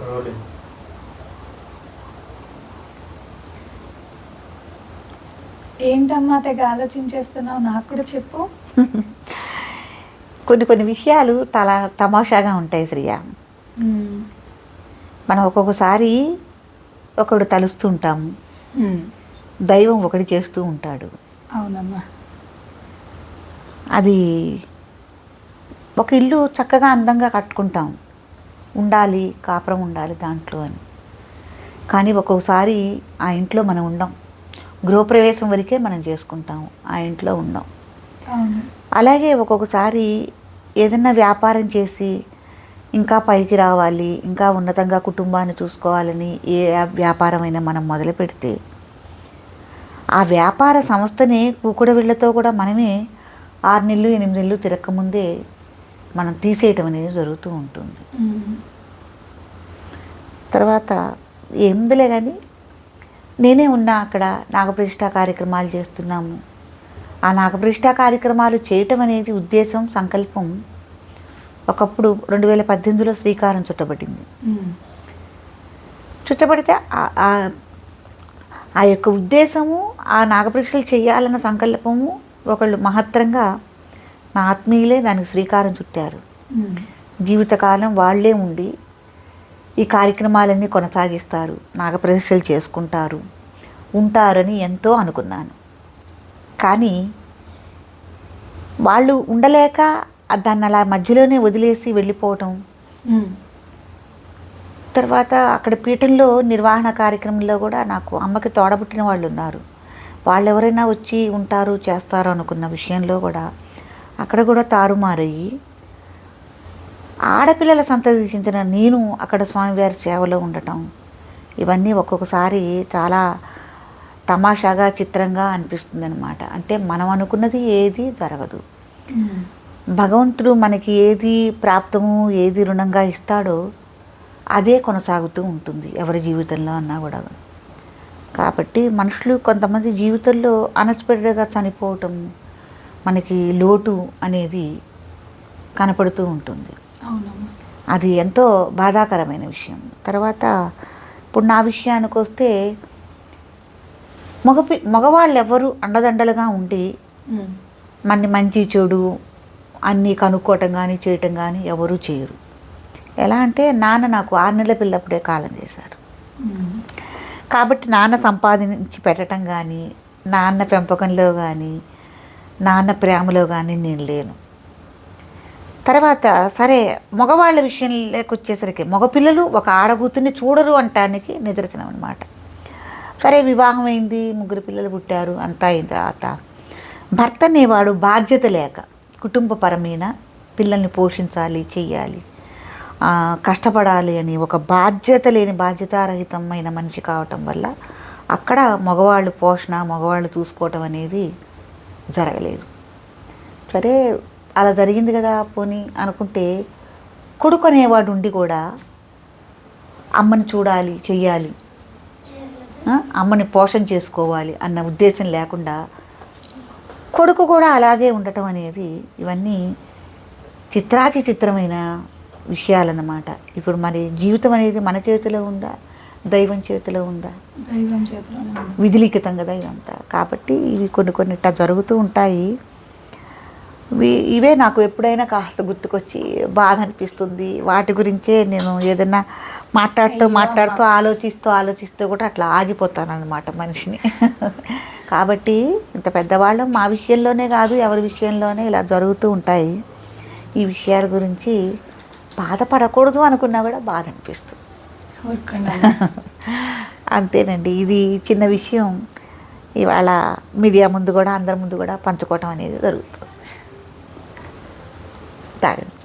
Rolling ఏంటమ్మా తెగ ఆలోచించేస్తున్నావు? నాకు కూడా చెప్పు. కొన్ని కొన్ని విషయాలు తల తమాషాగా ఉంటాయి శ్రియ. మనం ఒక్కొక్కసారి ఒకడు తలుస్తూ ఉంటాము. దైవం ఒకటి చేస్తూ ఉంటాడు. అవునమ్మా. అది ఒక ఇల్లు చక్కగా అందంగా కట్టుకుంటాం. ఉండాలి కాపురం ఉండాలి దాంట్లో అని. కానీ ఒక్కొక్కసారి ఆ ఇంట్లో మనం ఉండం. గృహప్రవేశం వరకే మనం చేసుకుంటాం ఆ ఇంట్లో ఉండం. అలాగే ఒక్కొక్కసారి ఏదైనా వ్యాపారం చేసి ఇంకా పైకి రావాలి ఇంకా ఉన్నతంగా కుటుంబాన్ని చూసుకోవాలని ఏ వ్యాపారమైనా మనం మొదలు పెడితే ఆ వ్యాపార సంస్థని కూకుడవిళ్ళతో కూడా మనమే ఆరు నెలలు ఎనిమిది నెలలు తిరగకముందే మనం తీసేయటం అనేది జరుగుతూ ఉంటుంది. తర్వాత ఏముందిలే కానీ నేనే ఉన్నా అక్కడ నాగప్రతిష్ట కార్యక్రమాలు చేస్తున్నాము. ఆ నాగప్రతిష్ట కార్యక్రమాలు చేయటం అనేది ఉద్దేశం సంకల్పం ఒకప్పుడు రెండు వేల పద్దెనిమిదిలో శ్రీకారం చుట్టబడింది. చుట్టబడితే ఆ- ఆ- ఆ యొక్క ఉద్దేశము ఆ నాగప్రతిష్టలు చేయాలన్న సంకల్పము ఒకళ్ళు మహత్తరంగా నా ఆత్మీయులే దానికి శ్రీకారం చుట్టారు. జీవితకాలం వాళ్ళే ఉండి ఈ కార్యక్రమాలన్నీ కొనసాగిస్తారు నాగప్రతిష్టలు చేసుకుంటారు ఉంటారని ఎంతో అనుకున్నాను. కానీ వాళ్ళు ఉండలేక దాన్ని అలా మధ్యలోనే వదిలేసి వెళ్ళిపోవటం తర్వాత అక్కడ పీఠంలో నిర్వహణ కార్యక్రమంలో కూడా నాకు అమ్మకి తోడబుట్టిన వాళ్ళు ఉన్నారు. వాళ్ళు ఎవరైనా వచ్చి ఉంటారు చేస్తారు అనుకున్న విషయంలో కూడా అక్కడ కూడా తారుమారయ్యి ఆడపిల్లల సంతరించిన నేను అక్కడ స్వామివారి సేవలో ఉండటం. ఇవన్నీ ఒక్కొక్కసారి చాలా తమాషాగా చిత్రంగా అనిపిస్తుంది అనమాట అంటే మనం అనుకున్నది ఏది జరగదు. భగవంతుడు మనకి ఏది ప్రాప్తము ఏది రుణంగా ఇస్తాడో అదే కొనసాగుతూ ఉంటుంది ఎవరి జీవితంలో అన్నా కూడా. కాబట్టి మనుషులు కొంతమంది జీవితంలో అన్ఎక్స్పెక్టెడ్గా చనిపోవటం మనకి లోటు అనేది కనపడుతూ ఉంటుంది. అది ఎంతో బాధాకరమైన విషయం. తర్వాత ఇప్పుడు నా విషయానికి వస్తే మగపి మగవాళ్ళు ఎవరు అండదండలుగా ఉండి. మన మంచి చెడు అన్నీ కనుక్కోవటం కానీ చేయటం కానీ ఎవరూ చేయరు. ఎలా అంటే నాన్న నాకు ఆరు నెలల పిల్లప్పుడే కాలం చేశారు. కాబట్టి నాన్న సంపాదించి పెట్టడం కానీ నాన్న పెంపకంలో కానీ నాన్న ప్రేమలో కానీ నేను లేను. తర్వాత సరే మగవాళ్ళ విషయంలోకి వచ్చేసరికి మగపిల్లలు ఒక ఆడకూతుర్ని చూడరు అంటానికి నిదర్శనం అనమాట సరే వివాహం అయింది ముగ్గురు పిల్లలు పుట్టారు అంతా అయిన తర్వాత భర్త అనేవాడు బాధ్యత లేక కుటుంబపరమైన పిల్లల్ని పోషించాలి చెయ్యాలి కష్టపడాలి అని ఒక బాధ్యత లేని బాధ్యతారహితమైన మనిషి కావటం వల్ల అక్కడ మగవాళ్ళు పోషణ మగవాళ్ళు చూసుకోవటం అనేది జరగలేదు. సరే అలా జరిగింది కదా పోనీ అనుకుంటే కొడుకు అనేవాడు ఉండి కూడా అమ్మని చూడాలి చెయ్యాలి అమ్మని పోషణ చేసుకోవాలి అన్న ఉద్దేశం లేకుండా కొడుకు కూడా అలాగే ఉండటం అనేది ఇవన్నీ చిత్రాతి చిత్రమైన విషయాలన్నమాట. ఇప్పుడు మరి జీవితం అనేది మన చేతిలో ఉందా? దైవం చేతిలో ఉందా? దైవం చేతిలోనే ఉంది. విధిలిఖితం కదా ఇదంతా కాబట్టి ఇవి కొన్ని కొన్ని ఇట్లా జరుగుతూ ఉంటాయి. ఇవి- నాకు ఎప్పుడైనా కాస్త గుర్తుకొచ్చి బాధ అనిపిస్తుంది. వాటి గురించే నేను ఏదైనా మాట్లాడుతూ మాట్లాడుతూ ఆలోచిస్తూ ఆలోచిస్తూ కూడా అట్లా ఆగిపోతాను అనమాట మనిషిని. కాబట్టి ఇంత పెద్దవాళ్ళం మా విషయంలోనే కాదు ఎవరి విషయంలోనే ఇలా జరుగుతూ ఉంటాయి. ఈ విషయాల గురించి బాధపడకూడదు అనుకున్నా కూడా బాధ అనిపిస్తుంది. అంతేనండి. ఇది చిన్న విషయం. ఇవాళ మీడియా ముందు కూడా అందరి ముందు కూడా పంచుకోవటం అనేది జరుగుతుంది. తాగండి.